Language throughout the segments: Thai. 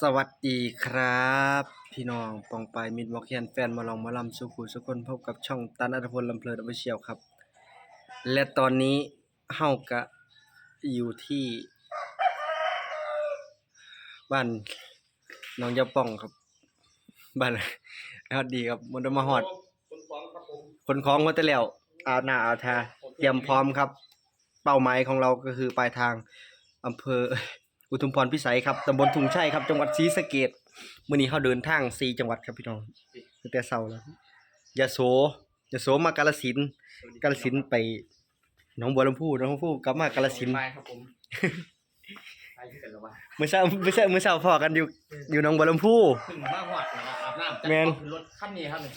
สวัสดีครับ พี่น้องปองปายมิดมอกเคียนแฟนมาลองมาลำสุขุสุคนพบกับช่องตันอัตพลลำเพลินอวิเชียลครับ และตอนนี้เฮากะอยู่ที่บ้านน้องยาป่องครับ บ้านฮอดดีครับมันมาฮอดคุณฟ้องครับผมคนคล้องมาแต่แล้วอาหน้าอาทาเตรียมพร้อมครับ เป้าหมายของเราก็คือปลายทางอำเภอ อุทุมพรพิสัยครับตำบลถุงชัยครับ จังหวัดศรีสะเกษมื้อนี้เขาเดินทาง4จังหวัดครับพี่น้องตั้งแต่เช้าแล้วยะโสยะโสมากาฬสินธุ์กาฬสินธุ์ไปหนองบัวลำพูหนองบัวลำพูกลับมากาฬสินธุ์ไปครับผมไปที่กันแล้ววะมื้อเช้ามื้อเช้ามื้อเช้าพอกันอยู่อยู่หนองบัวลำพู ขึ้นมาหอดนะครับอาบน้ำจัดแม่นขึ้นรถคันนี้ครับเนี่ย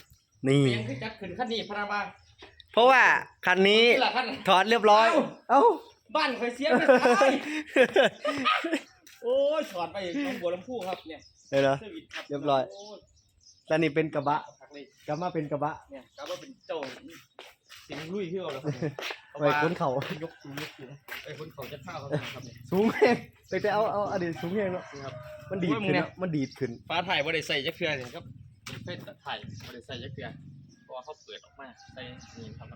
นี่ เพียงคือจัดขึ้นคันนี้พระบาเพราะว่าคันนี้ นี่แหละคันถอดเรียบร้อย เอ้า บ้านเคยเสียไปตายโอ้ยถอดไปน้องบัวลำพูครับเนี่ยเดี๋ยวนะ เซอร์วิสครับเรียบร้อย โแล้วนี่เป็นกระบะพักเลยกลับมาเป็นกระบะเนี่ยกลับว่าเป็นเจ้าเสียงลุยที่เราแล้วครับเนี่ยไว้คนเขายกสูงยกสูงไอ้คนเขาจะเท่าครับครับเนี่ย สูงแห้งแต่จะเอาเอาอดีตสูงแห้งเนาะครับมันดีดโอ้ยมึขึ้งนเนี่ยเนาะมันดีดขึ้น ฟ้าถ่ายบ่ได้ใส่จักเทื่อเนี่ยครับเป็นเฟซถ่ายบ่ได้ใส่จักเทื่อเพราะว่าเขาเปิดออกมาใส่นี่ครับ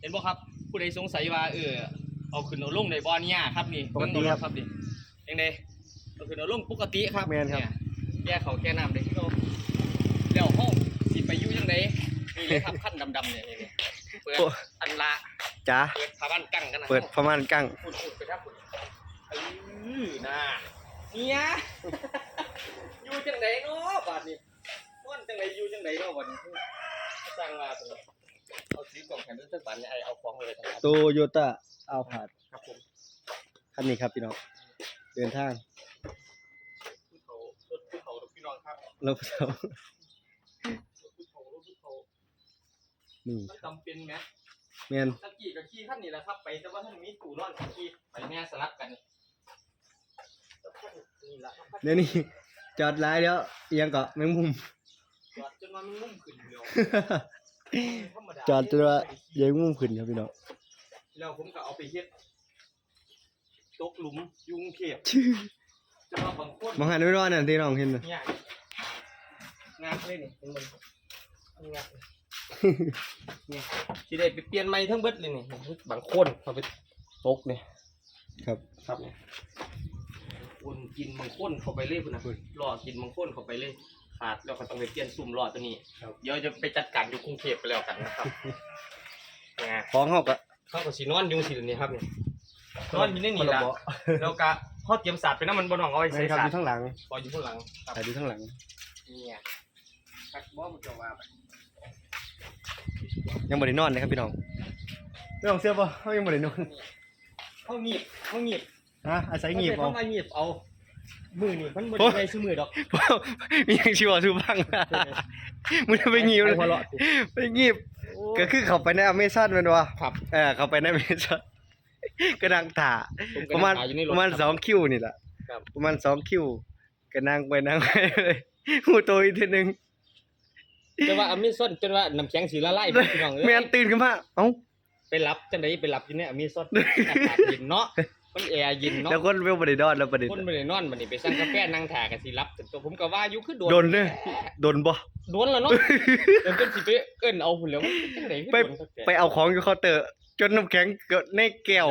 เห็นบ่ครับผู้ใดสงสัยว่าเออ เอาขึ้นเอาลงในบ่อเนี่ยครับนี่เงเอาลงครับนี่ยังไงเอาขึ้นเอาลงปกติครับแม่นครับเนี่ยแก้เขาแก้น้ำได้ที่เราแล้วห้องสิไปอยู่ยังไงนี่เลยครับขั้นดำๆเนี่ยนี่นี่เปิดอันละจ้าเปิดผ้าบ้านกั้งกันนะ เปิดประมาณกั้งพูดพูดไปครับพูดเออน่าเนี่ย อยู่จังไดเนาะบาดนี้ม่วนจังไดอยู่จังไดเนาะบัดนี้สร้างมาตัวเอาสีกล่องแผ่นด้วยสักบาทเนี่ยไอเอาของเลยนะครับโตโยต้าเอาผาดครับผมคันนี้ครับพี่น้องเดินทางภูเขารถภูเขารถพี่น้องครับเราเช้ารถภูเขารถภูเขานี่มันจำเป็นไหมแม่นตะกี้กับขี่ขั้นนี่แหละครับ ไปแต่ว่าท่านมีตู่นอนขี่ไปแม่สลับกันนี่นี่แหละครับเดี๋ยวนี้จอดหลายแล้วเอียงเกาะแมงมุมจอดจนว่ามันงุ่มขึ้นเดียวธรรมดาจอดจนว่าเอียงมุมขึ้นครับพี่น้อง แล้วผมก็เอาไปเฮ็ดตกหลุมยุงเข็บจะมาบางคนมองหันไม่รอดน่ะที่น้องเห็นน่ะเนี่ยงานเลยนี่เป็นมันงานเนี่ยสิได้ไปเปลี่ยนใหม่ทั้งเบิดเลยนี่บางคนเขาไปตกเนี่ยครับครับเนี่ยคนกินบางคนเข้าไปเลยพุ่นนะรอกินบางคนเข้าไปเลยขาดแล้วก็ต้องไปเปลี่ยนซุ่มรอตัวนี้เดี๋ยวจะไปจัดการอยู่กรุงเทพไปแล้วกันนะครับนะของเฮาก็ เขาก็สินอนอยู่สิเดี๋ยวนี้ครับนี่นอนอยู่ในนี่ละแล้วก็เขาเตรียมศาสตร์ไปน้ำมันบนห้องเอาไว้ใช่ใส่ครับศาอสตยู่ร์ข้างหลังพออยู่ข้างหลังครับถ่ายอยู่ข้างหลังเนี่ยคักบ่มันจะว่าไปยังบ่ได้นอนเลยครับพี่น้องพี่น้องเสื้อบ่เฮายังบ่ได้นอนเขาหนีบเขาหนีบฮะอาศัยหงีบเขาเอามาหนีบเอามือนี่มันบ่โอ้ได้ใช้ซื้อมือดอกมีหยังสิว่าสู้บ้างมึงจะไปหงีบไอ้หัวเราะสิไปหงีบ ก็คือเข้าไปในอเมซอนแม่นบ่ครับเออเข้าไปในอเมซอนก็นั่งถ่าผมก็ประมาณนั่งถ่ายอยู่ในรถประมาณครับ สองคิวนี่แหละครับ ประมาณสองคิวก็นั่งไปนั่งไปเลยหูโตอีกทีหนึงจนว่าอเมซอนจนว่าน้ำแข็งสีละลายพี่น้องเอ้ยแม่นตื่นขึ้นมาเอ้า ไปรับจังไดไปรับอยู่ในอเมซอนอากาศเย็นเนาะ มันแอร์เย็นเนาะแล้วคนเวลบ่ได้นอนแล้วประเด็นคนบ่ได้นอนบัดนี้ไปสั่งกาแฟนั่งถ่ากันสิรับจนตัวผมก็ว่าอยู่คือโดนโดนเด้อโดนบ่ โดนแล้วเนาะเดี๋ยวจนสิไปเอิ้นเอาพุ่นแล้วมันจังได๋ไปไปเอาของอยู่เคาน์เตอร์ จนน้ำแข็งเกิดในแก้ว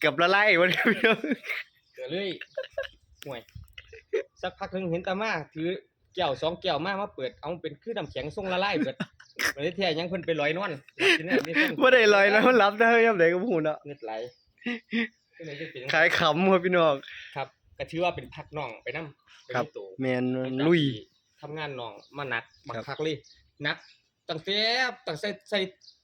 เกับละลายวันนี้พี่น้องก็เลยห่วยสักพักหนึงเห็นตามาถือแก้วสองแก้วมามาเปิดเอาเป็นคือน้ำแข็งทรงละลายเบิดบ่ได้แท้ยังเพิ่นไปลอยนอนกินเนี่ยมีคนบ่ได้ลอยแล้วมันรับได้ยามใดก็บ่ฮู้เนาะ เงือดไหล ก็เลยจะเป็นจังขายขำครับพี่น้อง ครับก็ถือว่าเป็นพักน้องไปนำไปครับในตู้แมนลุย ทำงานน้องมาหนักบักครับคักเลยหนักตั้งแต่ตั้งใส่ใส่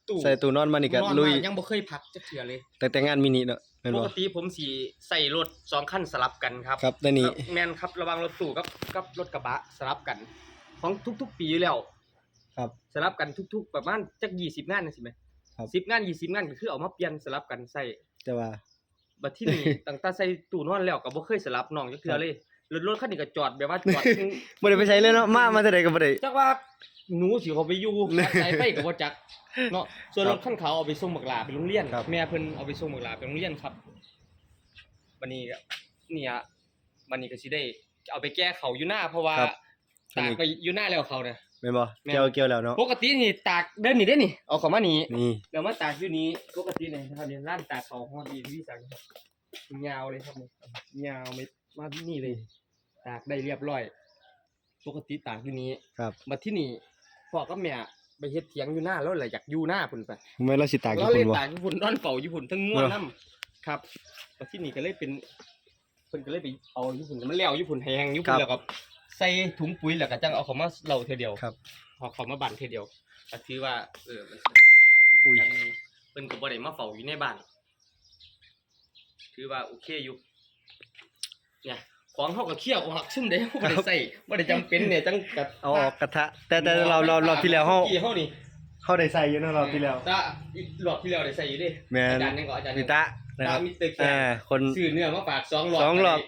ตู้ใส่ตู้นอนมานี่ก็นอนลุย มายังบ่เคยพักจักเทื่อเลย แต่แต่งานมินิเนาะแม่นปบ่กติผมสิใส่รถสองคันสลับกันครับ ครับแต่นี่ แม่นครับระหวังรถตู้กับกับรถกระบะสลับกัน ของทุก ๆ ปีอยู่แล้วครับสลับกันทุก ๆ ประมาณจัก20งานจังซี่แหมครับ10งาน20งานก็คือเอามาเปลี่ยนสลับกันใส่แต่ว่า บัดที่นี่ ตั้งแต่ใส่ตู้นอนแล้วก็บ่เคยสลับน้องจักเทื่อเลยรถรถคันนี้ก็จอดแบบว่าจอดบ่ได้ไปใช้เลยเนาะมามาแต่ใดก็บ่ได้จักว่าหนูสิเขาไปอยู่วัดสายไฟก็บ่จักเนาะส่วนครรับถคันขาวเอาไปส่งบักหลาไปโรงเรียนครับ แม่เพิ่นเอาไปส่งบักหลาไปโรงเรียนครับบัดนี้ก็เนี่ยบัดนี้ก็สิได้ เอาไปแก้เขาอยู่หน้าเพราะว่าครับ ตากไปอยู่หน้าแล้วเขานะ แม่นบ่แม่น เกี่ยวเกี่ยวแล้วเนาะปกตินี่ตากเดินนี่ได้นี่ เอาเขามานี่นี่เดี๋ยวมาตากอยู่นี้ปกติเนี่ยนะครับเนี่ยร้านตากเขาฮอดดีที่สั่งครับยาวเลยครับยาวไม่มาที่นี่เลย ตากได้เรียบร้อย ปกติตากอยู่นี้ครับมาที่นี่พ่อกับแม่ไปเฮ็ดเถียงอยู่หน้าแล้วเลยอยากอยู่หน้าพุ่นไปทำไมเราสิตากอยู่เราคุเลยณบ่ ตากอยู่พุ่นนอนเฝ้าอยู่พุ่นทั้งง่วงเออน้ำครับมาที่นี่ก็เลยเป็นเพิ่นก็เลยไปเอาอยู่พุ่นมันแล้วอยู่พุ่นแห้งอยู่พุ่นแล้วก็ ใส่ถุงปุ๋ยแล้วก็จังเอาเขามาเหล่าเทีเดียวครับพอเขามาบันเทีเดียวก็ถือว่าเออมันสะดวกสบายดีอุ้ย จังเพิ่นก็บ่ได้มาเฝ้าอยู่ในบ้านถือว่าโอเคอยู่เนี่ยของเฮาก็เคี่ยวออกซุ่มเด้บ่ได้ใส่บ่ได้จำเป็นเนี่ยจังกับเอาออกกระทะ แต่แต่เราเรารอบที่แล้วเฮากี่เฮานี่เฮาได้ใส่อยู่เนาะรอบที่แล้วถ้าอีกรอบที่แล้วได้ใส่อยู่ดิแม่นอาจารย์ยังก็อาจารย์นิตะนะครับมิสเตอร์แคอ่าคน ซื้อเนื้อมาฝากสองรอบสองรอบ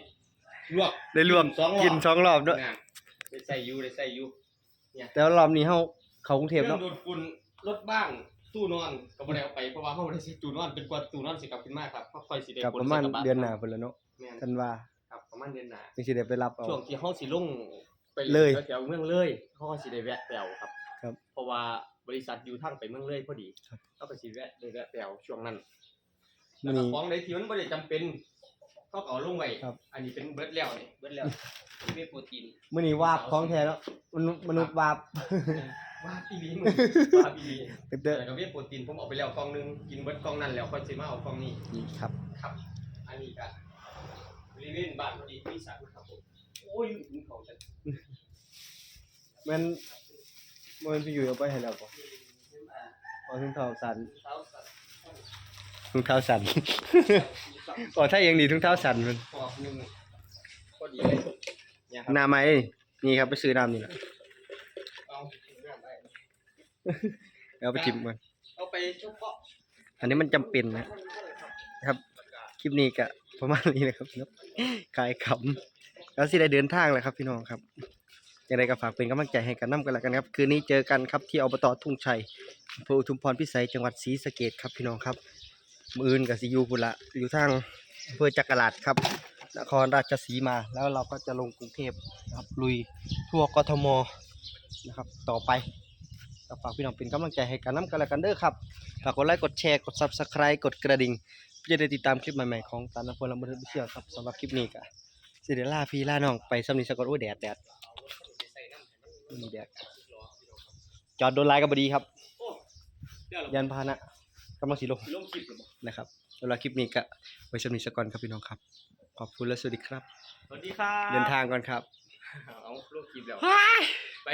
ลวก ได้รวมสองรอบ กินสองรอบด้วยนะได้ใส่อยู่ได้ใส่อยู่แต่ว่ารอบนี้เฮาเข้ากรุงเทพเครื่อเนาะงดูดฝุ่นรถบ้างตู้นอนก็บ่ได้เอาไปเพราะว่าเฮาบ่ได้ซื้อตู้นอนเป็นกว่าตู้นอนสิกลับขึ้นมาครับเพราะค่อยสิได้กับขนประมาณใส่กบเดือนหน้าพุ่นแล้วเนาะแม่นธันวาครับประมาณเดือนหน้าจังสิได้ไปรับเอา ช่วงที่เฮาสิลงไปเลย แถวๆเมืองเลยเฮาก็สิได้แวะแปลวครับ ครับเพราะว่าบริษัทอยู่ทางไปเมืองเลยพอดีครับเฮาก็สิแวะได้แวะแปลวช่วงนั้นมื้แล้อวก็นี้ ของใดที่มันบ่ได้จำเป็น เขาก็เอาลงไว้ครับ อันนี้เป็นเบิดแล้วนี่เบิดแล้วมีโปรตีนมื้อนี้วาบของแท้เนาะมนุษย์มนุษย์วาบ ว่าอีหลีมึงว่าอีหลีตึกเด้อแต่ก็มีโปรตีนผมเอาไปแล้วกล่องหนึงกินเบิดกล่องนั้นแล้วค่อยสิมาเอากล่องนี้นี่ครับ ครับ อันนี้ก็บริเวณบ้านพอดีมีสระนะครับผมโอ้ยถึงเขาจะแม่นบ่แม่นพี่อยู่เอาไปให้แล้วบ่เอาถุงเท้าสั่นเท้าสัตว์ ถุงเท้าสั่นอ๋อถ้ายังดีถุงเท้าสั่นมันปอกหนึงพอดีเลยเนี่ยครับน้ำไหมนี่ครับไปซื้อน้ำนี่แหละเอาเรื่องไปเอาไปจิ้มมันเอาไปเฉพาะอันนี้มันจำเป็นนะ ครับคลิปนี้ก็ประมาณนี้นะครับเนาะขายขำแล้วสิได้เดินทางแล้วครับ พี่น้องครับยังไงก็ฝากเป็นกำลังใจให้กันน้ำกันแล้วกันครับ คืนนี้เจอกันครับที่อบตทุ่งชัยอำเภออุทุมพรพิสัยจังหวัดศรีสะเกษครับพี่น้องครับ มืออื่นกับสิอยูพุ่นละอยู่ทางอำเภอจักราชครับ นครราชสีมาแล้วเราก็จะลงกรุงเทพนะครับลุยทั่วกทมนะครับ ต่อไปก็ฝากพี่น้องเป็นกำลังใจให้กันน้ำกันล้วกันเด้อครับฝากกดไลค์กดแชร์กด Subscribe กดกระดิ่งเพื่อจะได้ติดตามคลิปใหม่ๆของตาลนพลลำบันทึกเชื่อครับสำหรับคลิปนี้ก็สิเดล่าพี่ล่าน้องไปสำนีสะกดโอ้แดดแดดแดดจอดโดนไลน์กับบดีครับ ยันพานะ กำลังสีลงลงคลิปหรือเปล่านะครับสำหรับคลิปนี้ก็ไว้สำนีสะก่อนครับพี่น้องครับ ขอบคุณและสวัสดีครับ สวัสดีครับเดินทางก่อนครับ เอาลงคลิปแล้วว้ายไป